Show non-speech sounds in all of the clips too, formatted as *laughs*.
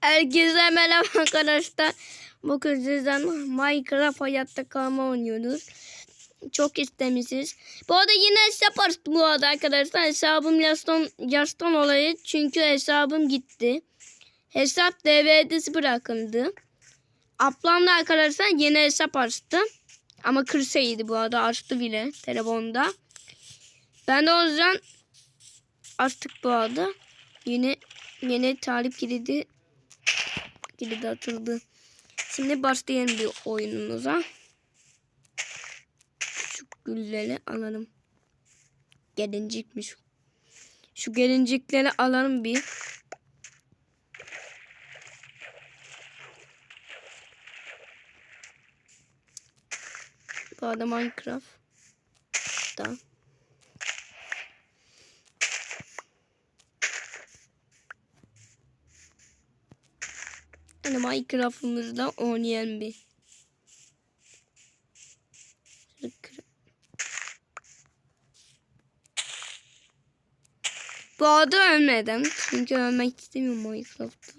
Herkese merhaba arkadaşlar. Bugün sizden Minecraft hayatta kalma oynuyoruz. Çok istemişsiniz. Bu arada yine hesap bu arada arkadaşlar. Hesabım yaştan, yaştan olayı çünkü hesabım gitti. Hesap DVD'si bırakıldı. Ablam da arkadaşlar yeni hesap açtı. Ama kırsaydı bu arada açtı bile telefonda. Ben de o yüzden açtık bu arada. Yeni yeni talip kilidi kilidi atıldı. Şimdi başlayalım bir oyunumuza. Şu gülleri alalım. Gelincikmiş. Şu gelincikleri alalım bir. Bu arada Minecraft. Da. Hani Minecraft'ımızda oynayan bir. Bu arada ölmedim. Çünkü ölmek istemiyorum Minecraft'ta.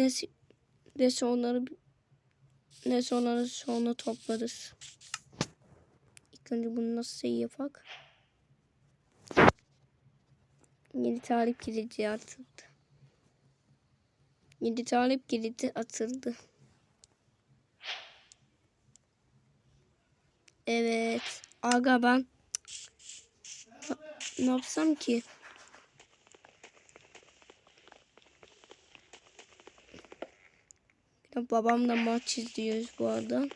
Neyse, neyse onları neyse onları sonra toplarız. İlk önce bunu nasıl iyi yapak? Yedi talip kilidi atıldı. Yedi talip kilidi atıldı. Evet. Aga ben ne yapsam ki? Babamla maç izliyoruz bu arada.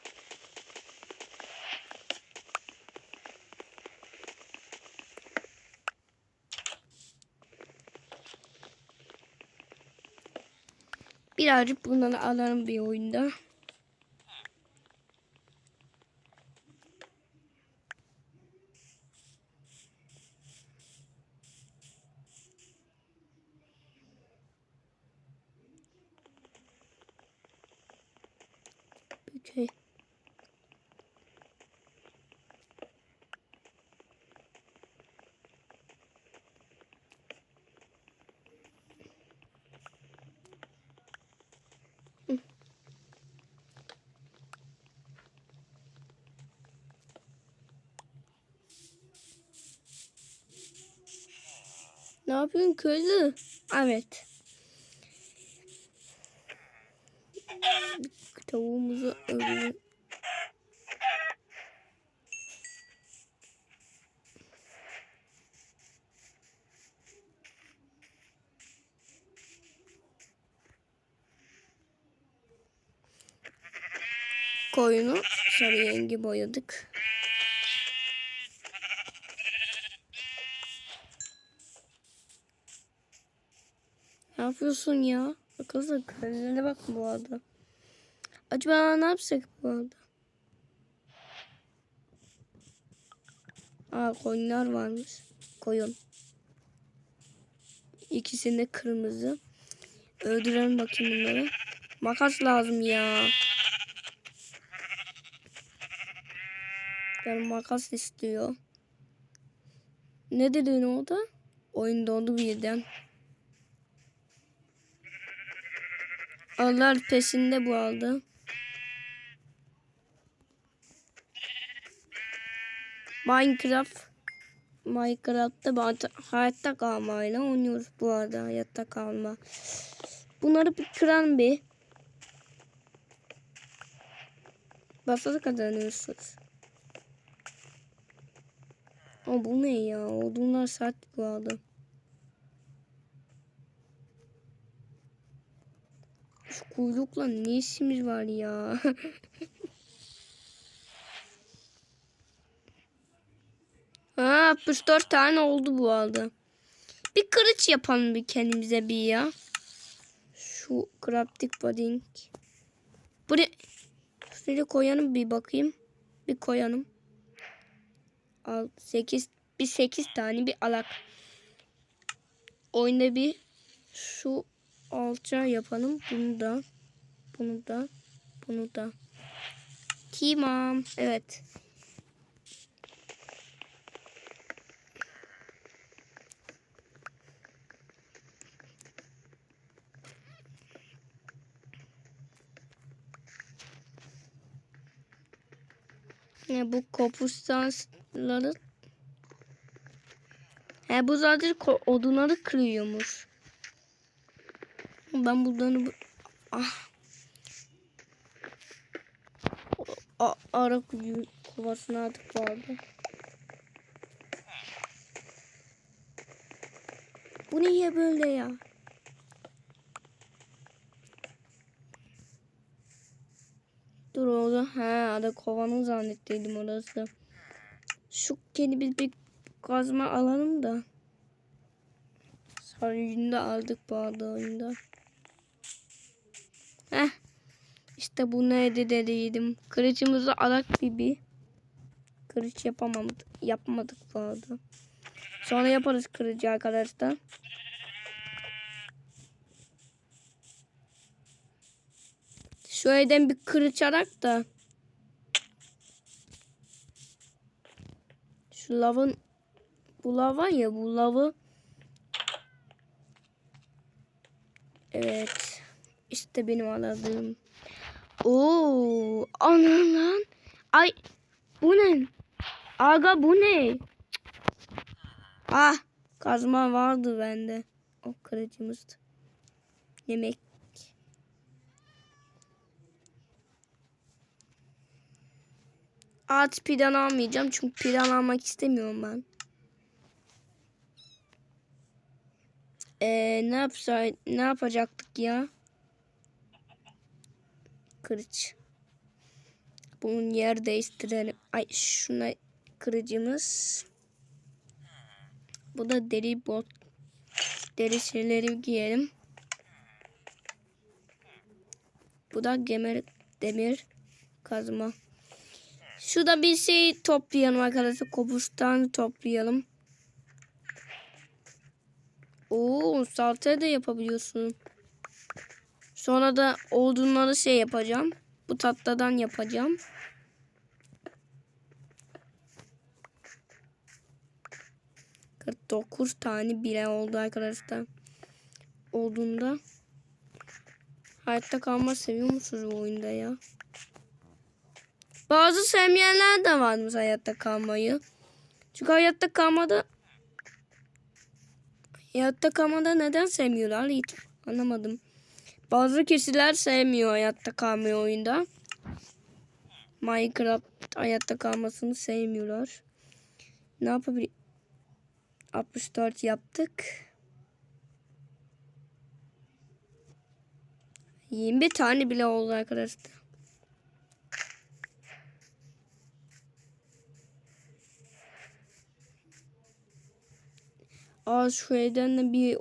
Birazcık bunları alırım bir oyunda. Okay. Ne yapıyorsun köylü? Evet. Tavuğumuzu öldürelim. Koyunu sarı rengi boyadık. Ne yapıyorsun ya? Bakılsın köylere bak bu arada. Acaba ne yapsak bu arada? Aa koyunlar varmış. Koyun. İkisinde kırmızı. Öldürelim bakayım bunları. Makas lazım ya. Ben makas istiyor. Ne dedin orada? Oyun dondu birden. Allah peşinde bu aldı. Minecraft Minecraft'ta hayatta kalmayla oynuyoruz bu arada hayatta kalma. Bunları bir kıran bir. Basada kazanıyorsunuz. Ama bu ne ya? Odunlar saat bu arada. Kuyrukla ne işimiz var ya? *laughs* ha 64 tane oldu bu arada. Bir kılıç yapalım bir kendimize bir ya. Şu crafting pudding. Buraya şuraya koyalım bir bakayım. Bir koyalım. Al 8 bir 8 tane bir alak. Oyunda bir Şu alça yapalım. Bunu da. Bunu da. Bunu da. Tamam. Evet. Ne bu kopuştansları He bu zaten odunları kırıyormuş. Ben bunları bu... ah. A- ara kovasına artık vardı. Bu niye böyle ya? Dur orada. He ada kovanı zannettiydim orası. Şu kedi biz bir kazma alalım da. Sarıyını aldık bu arada oyunda. Heh. İşte bu neydi dediydim. Kılıcımızı alak gibi. Kılıç yapamadık, yapmadık bu. Sonra yaparız kılıcı arkadaşlar. Evden bir kılıç alak da. Şu lavın bu lav var ya bu lavı Evet. İşte benim aradığım. Oo, anam lan. Ay bu ne? Aga bu ne? Ah kazma vardı bende. O kılıcımızdı. Yemek. Ağaç plan almayacağım çünkü plan almak istemiyorum ben. Ee, ne yapsay ne yapacaktık ya? Kılıç. Bunun yer değiştirelim. Ay şuna kırıcımız. Bu da deri bot. Deri şeyleri giyelim. Bu da demir, demir kazma. Şurada bir şey toplayalım arkadaşlar. Kopuştan toplayalım. Oo, salça da yapabiliyorsun. Sonra da odunları şey yapacağım. Bu tatlıdan yapacağım. Kırk dokuz tane bile oldu arkadaşlar. Olduğunda. Hayatta kalma seviyor musunuz bu oyunda ya? Bazı sevmeyenler de varmış hayatta kalmayı. Çünkü hayatta kalmada hayatta kalmada neden sevmiyorlar hiç anlamadım. Bazı kişiler sevmiyor hayatta kalmayı oyunda. Minecraft hayatta kalmasını sevmiyorlar. Ne yapabilir? 64 yaptık. 21 tane bile oldu arkadaşlar. Aa şu evden de bir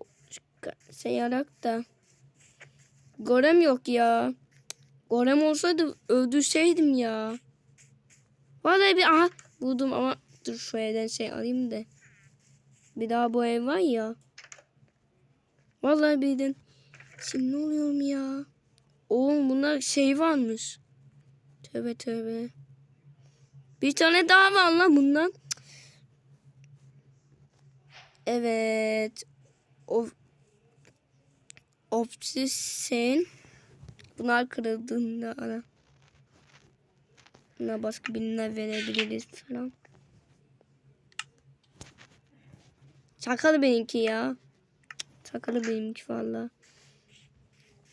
şey da. Gorem yok ya. Gorem olsaydı öldürseydim ya. Vallahi bir aha buldum ama dur şu evden şey alayım da. Bir daha bu ev var ya. Vallahi birden. Şimdi ne oluyorum ya? Oğlum bunlar şey varmış. Tövbe tövbe. Bir tane daha var lan bundan. Evet. O Obsession. Bunlar kırıldığında ara. Buna başka birine verebiliriz falan. Çakalı benimki ya. Çakalı benimki valla.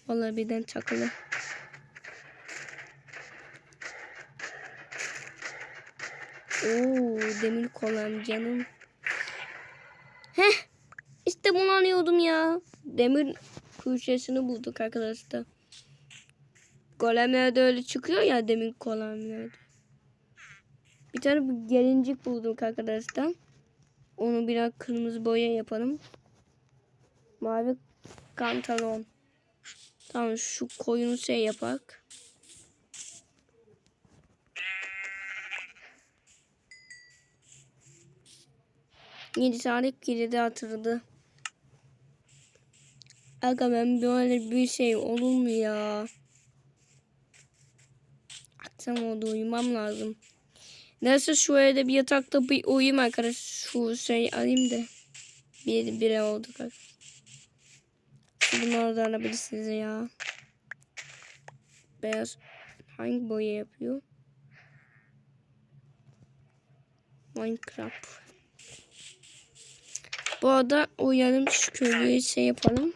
Valla birden çakalı. Oo demir kolam canım. Heh. İşte bunu arıyordum ya. Demir köşesini bulduk arkadaşlar. Golemlerde öyle çıkıyor ya demir golemlerde. Bir tane bu gelincik bulduk arkadaşlar. Onu biraz kırmızı boya yapalım. Mavi kantalon. Tamam şu koyunu şey yapak. Yedi tane kilidi hatırladı. Aga ben böyle bir şey olur mu ya? Akşam oldu uyumam lazım. Neyse şöyle bir yatakta bir uyuyayım arkadaş. Şu şey alayım da. Bir bire olduk arkadaş. Bunları da alabilirsiniz ya. Beyaz hangi boya yapıyor? Minecraft. Bu arada uyalım şu köylüye şey yapalım.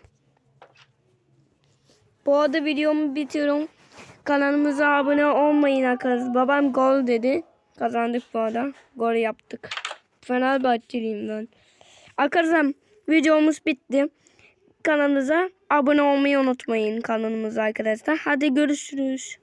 Bu arada videomu bitiriyorum. Kanalımıza abone olmayın arkadaşlar. Babam gol dedi. Kazandık bu arada. Gol yaptık. Fenerbahçeliyim ben. Arkadaşlar videomuz bitti. Kanalımıza abone olmayı unutmayın kanalımıza arkadaşlar. Hadi görüşürüz.